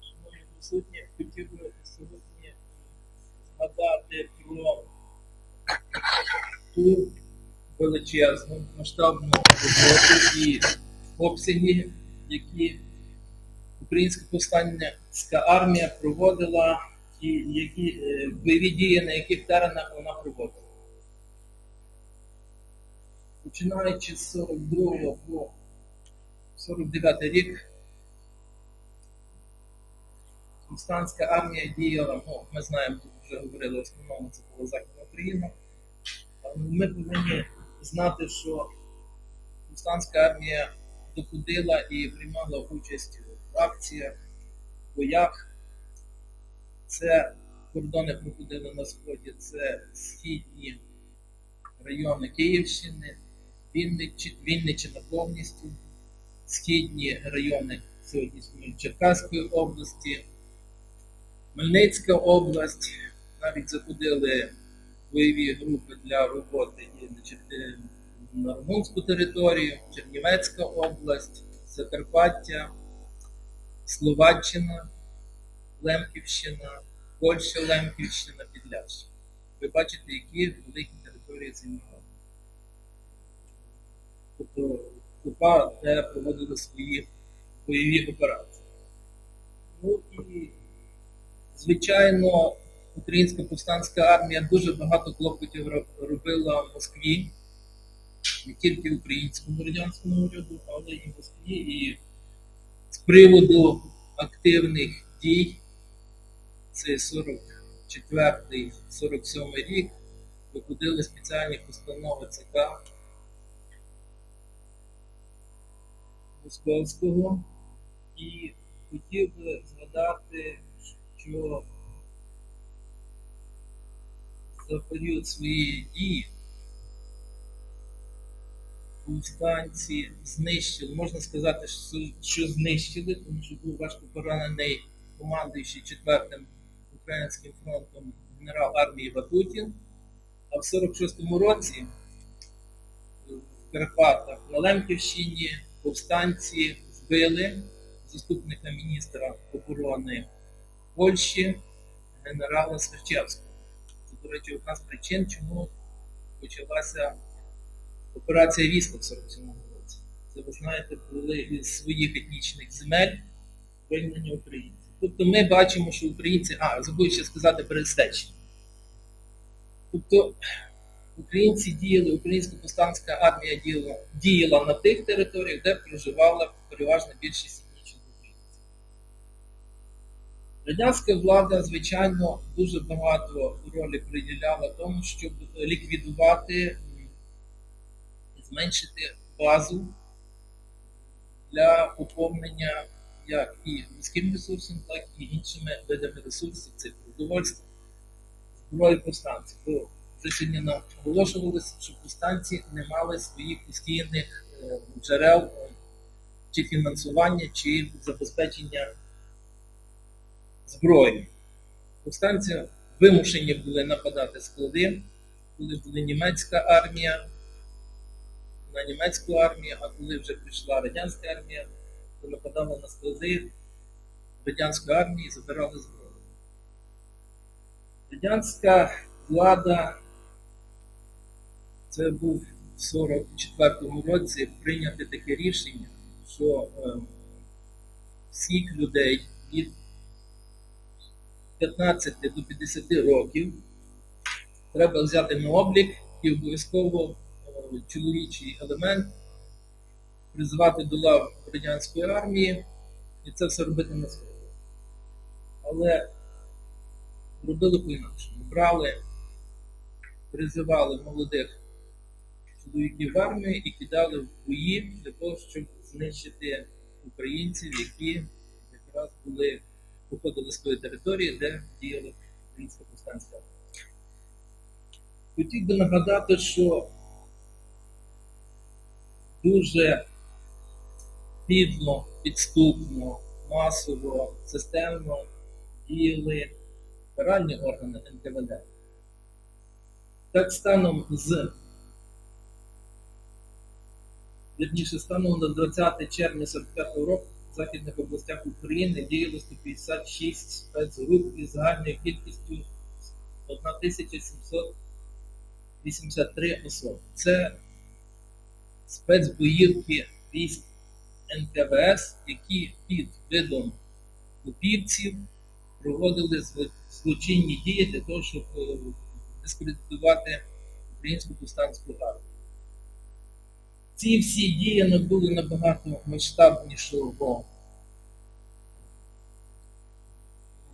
Шановні присутні, хотів би сьогодні згадати про ту величезну масштабну роботу і обсяги, які Українська повстанська армія проводила і які бойові дії, на яких теренах вона проводила. Починаючи з 42 по 49 рік, повстанська армія діяла, ну, ми знаємо, тут вже говорили, в основному це була Західна Україна. Ми повинні знати, що повстанська армія доходила і приймала участь в акціях, боях. Це кордони проходили на сході, це східні райони Київщини, Вінниччина, повністю, східні райони сьогоднішньої Черкаської області, Хмельницька область, навіть заходили бойові групи для роботи і на, на Румунську територію, Чернівецька область, Закарпаття, Словаччина, Лемківщина, Польща, Лемківщина, Підлящина. Ви бачите, які великі території займали. Тобто УПА, де проводили свої бойові операції. Ну і, звичайно, Українська повстанська армія дуже багато клопотів робила в Москві, не тільки українському радянському уряду, але і в Москві. І з приводу активних дій, це 44-47 рік, виходили спеціальні постанови ЦК Московського. І хотів би згадати, що за період своєї дії повстанці знищили, можна сказати, що, знищили, тому що був важко поранений командуючий 4-м Українським фронтом генерал армії Ватутін. А в 46-му році в Карпатах на Лемківщині повстанці збили заступника міністра оборони Польщі генерала Сверчевського. Це, до речі, одна з причин, чому почалася операція Вісла в 47 році. Це ви знаєте, були із своїх етнічних земель вигнані українці. Тобто ми бачимо, що українці, а, забув ще сказати перестечення. Тобто українці діяли, українська повстанська армія діяла, діяла на тих територіях, де проживала переважна більшість Радянська влада, звичайно, дуже багато ролі приділяла тому, щоб ліквідувати зменшити базу для поповнення як і людським ресурсом, так і іншими видами ресурсів, це продовольство, зброї повстанців. Бо вже сьогодні що повстанці не мали своїх постійних е, джерел е, чи фінансування, чи забезпечення зброї. Повстанці вимушені були нападати склади, коли була німецька армія, на німецьку армію, а коли вже прийшла радянська армія, то нападала на склади радянської армії і забирали зброю. Радянська влада, це був в 44-му році прийняти таке рішення, що е, всіх людей від 15 до 50 років треба взяти на облік і обов'язково е, чоловічий елемент призвати до лав радянської армії і це все робити на сході. Але робили по-інакшому. Брали, призивали молодих чоловіків в армію і кидали в бої для того, щоб знищити українців, які якраз були походили з тої території, де діяла українська повстанська. Хотів би нагадати, що дуже підно, підступно, масово, системно діяли каральні органи НКВД. Так станом з вірніше, станом на 20 червня 45 року західних областях України діяло 156 спецгруп із загальною кількістю 1783 особи. Це спецбоївки військ НКВС, які під видом купівців проводили злочинні дії для того, щоб е, дискредитувати українську повстанську армію. Ці всі дії набули набагато масштабнішого,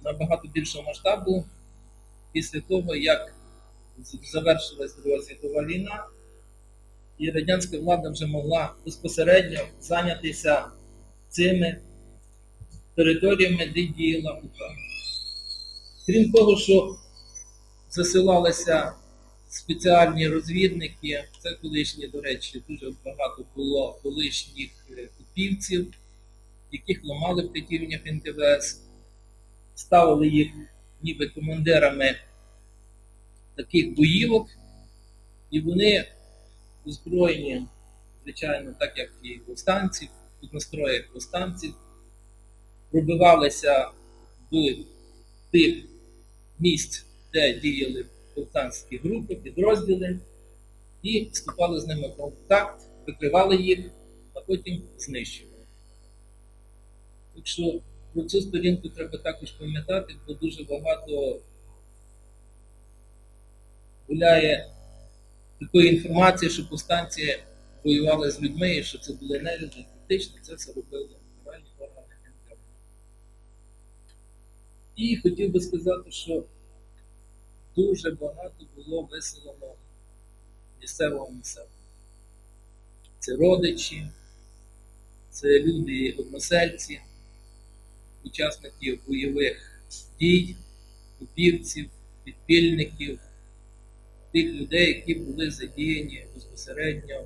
набагато більшого масштабу після того, як завершилась Друга світова війна, і радянська влада вже могла безпосередньо зайнятися цими територіями, де діяла УПА. Крім того, що засилалися спеціальні розвідники, це колишні, до речі, дуже багато було колишніх е, купівців, яких ламали в катівнях НКВС, ставили їх ніби командирами таких боївок, і вони озброєні, звичайно, так як і повстанців, під настроєм повстанців, пробивалися до тих місць, де діяли повстанські групи, підрозділи, і вступали з ними в контакт, викривали їх, а потім знищували. Так що про цю сторінку треба також пам'ятати, бо дуже багато гуляє такої інформації, що повстанці воювали з людьми і що це були не люди. Фактично це все робили моральні органи НКВД. І хотів би сказати, що дуже багато було виселено місцевого населення. Це родичі, це люди односельці, учасників бойових дій, купівців, підпільників, тих людей, які були задіяні безпосередньо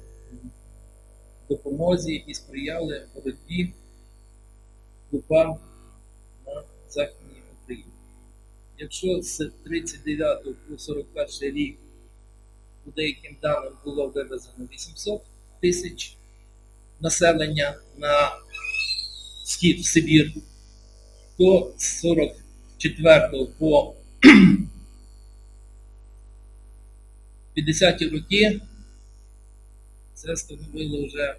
в допомозі і сприяли боротьбі УПА на Україні. Якщо з 39 по 41 рік по деяким даним було вивезено 800 тисяч населення на схід в Сибір, то з 44 по 50-ті роки це становило вже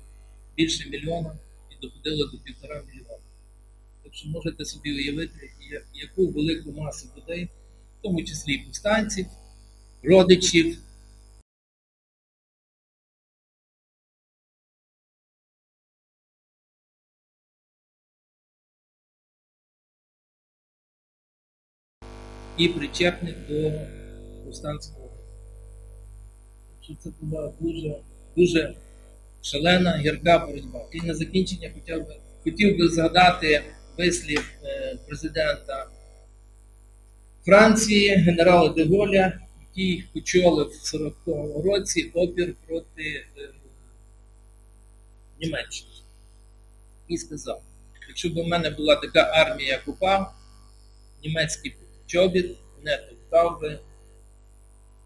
більше мільйона і доходило до півтора мільйона. Так що можете собі уявити, яку велику масу людей, в тому числі і повстанців, родичів, і причепних до повстанського. Це була дуже, дуже шалена, гірка боротьба. І на закінчення хотів би, хотів би згадати вислів е, президента Франції, генерала де Голля, який очолив в 40-му році опір проти е, Німеччини. І сказав, якщо б у мене була така армія, як УПА, німецький чобіт не топтав би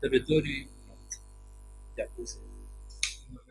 територію Франції. Дякую. за.